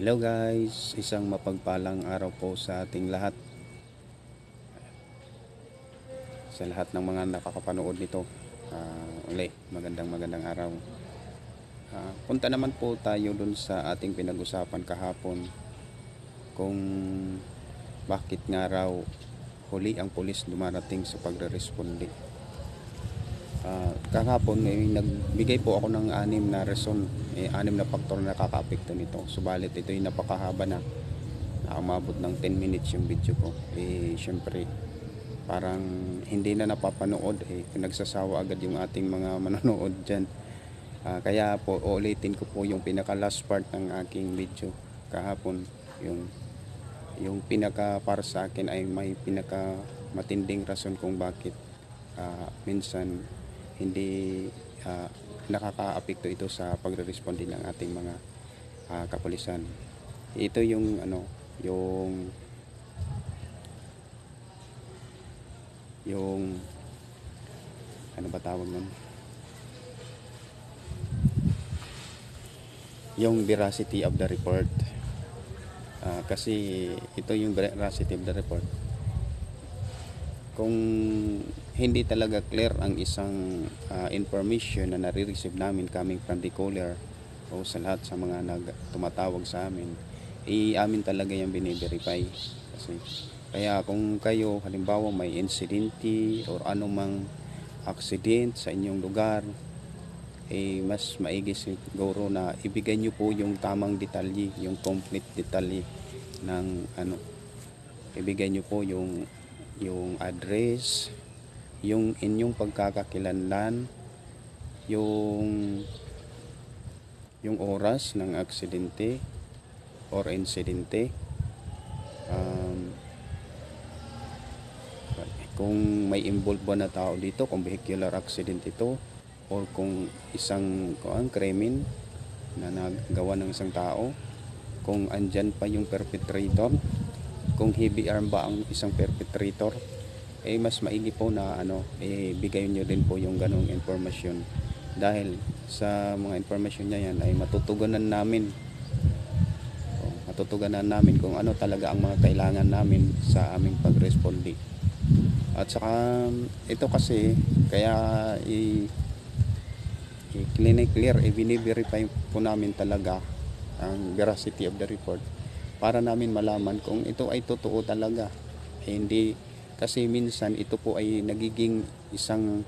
Hello guys, isang mapagpalang araw po sa ating lahat. Sa lahat ng mga nakakapanood nito. Ah, uli, magandang magandang araw. Ah, punta naman po tayo dun sa ating pinag-usapan kahapon kung bakit nga raw huli ang pulis dumarating sa pagre-responde. Ah, kahapon ngayon nagbigay po ako ng anim na rason, eh, anim na faktor na nakakaapekto nito. Subalit ito yung napakahaba na nakamabot ng 10 minutes yung video ko. Eh syempre parang hindi na napapanood eh nagsasawa agad yung ating mga manonood diyan. Ah, kaya po uulitin ko po yung pinaka last part ng aking video kahapon yung yung pinaka para sa akin ay may pinaka matinding rason kung bakit ah, minsan hindi ah, nakakaapekto ito sa pagre-responde ng ating mga ah, kapulisan. Ito yung ano, yung yung ano ba tawag nun? Yung veracity of the report. Ah, kasi ito yung veracity of the report. Kung hindi talaga clear ang isang ah, information na nare-receive namin coming from the caller o sa lahat sa mga nag tumatawag sa amin, i-amin talaga yung bine-verify. Kasi kaya kung kayo halimbawa may insidente or anumang accident sa inyong lugar, eh mas maigi siguro na ibigay nyo po yung tamang detalye, yung complete detalye ng ano. Ibigay nyo po yung yung address, yung inyong pagkakakilanlan, yung yung oras ng aksidente or insidente. Um, kung may involved ba na tao dito, kung vehicular accident ito, or kung isang kuan krimen na nagawa ng isang tao, kung andyan pa yung perpetrator, kung heavy arm ba ang isang perpetrator, eh mas maigi po na ano, eh bigay nyo din po yung ganong informasyon. Dahil sa mga informasyon niya yan ay matutugunan namin o, matutugunan namin kung ano talaga ang mga kailangan namin sa aming pagresponde. At saka ito kasi kaya i i-clinic clear, i-verify po namin talaga ang veracity of the report para namin malaman kung ito ay totoo talaga. Eh, hindi kasi minsan ito po ay nagiging isang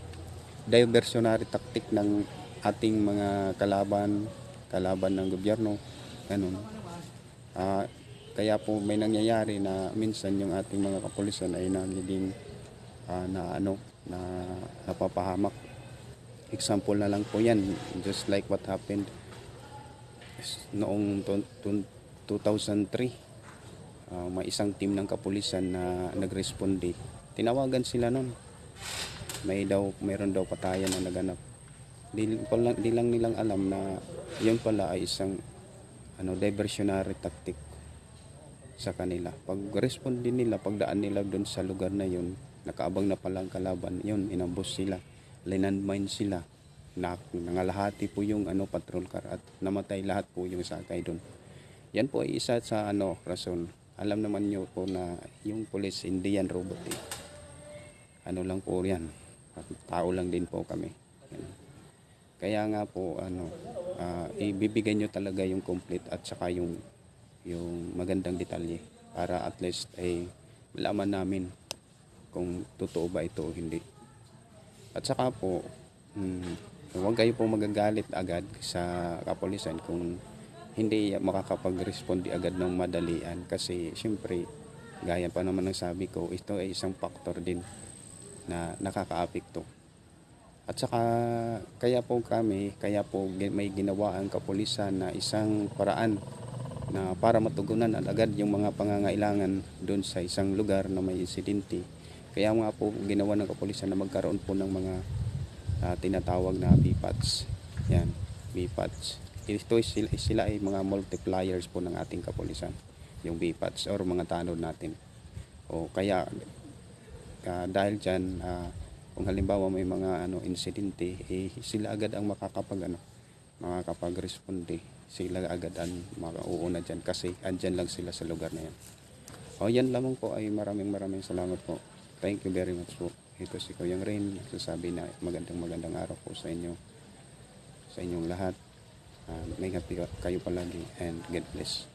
diversionary tactic ng ating mga kalaban, kalaban ng gobyerno, ganun. Ah, kaya po may nangyayari na minsan yung ating mga kapulisan ay nagiging ah, na ano na napapahamak example na lang po yan just like what happened noong 2003 ah, may isang team ng kapulisan na nagresponde. Tinawagan sila noon may daw mayroon daw patayan na naganap. Di, pala, di lang nilang alam na yun pala ay isang ano diversionary tactic sa kanila. Pag respond nila pagdaan nila doon sa lugar na yun nakaabang na palang kalaban yun inambos sila linandmine sila. Na nangalahati po yung ano patrol car at namatay lahat po yung sakay doon yan po ay isa sa ano rason alam naman nyo po na yung police hindi yan robot eh. ano lang po yan tao lang din po kami yan. kaya nga po ano ah, ibibigay nyo talaga yung complete at saka yung yung magandang detalye para at least ay malaman namin kung totoo ba ito o hindi at saka po, hmm, huwag kayo po magagalit agad sa kapulisan kung hindi makakapag-responde agad ng madalian kasi syempre gaya pa naman ng sabi ko ito ay isang factor din na nakakaapekto at saka kaya po kami kaya po may ginawa ang kapulisan na isang paraan na para matugunan agad yung mga pangangailangan doon sa isang lugar na may insidente kaya nga po ginawa ng kapulisan na magkaroon po ng mga ah, tinatawag na BPATs. Yan, BPATs. Ito sila, sila ay mga multipliers po ng ating kapulisan. Yung BPATs or mga tanod natin. O kaya ah, dahil dyan, ah, kung halimbawa may mga ano insidente, eh, sila agad ang makakapag ano, makakapag-responde sila agad ang makauuna dyan kasi andyan lang sila sa lugar na yan. O yan lamang po ay maraming maraming salamat po. Thank you very much po. Ito si Kuyang Rain nagsasabi na magandang magandang araw po sa inyo sa inyong lahat. Ah, may happy kayo palagi and God bless.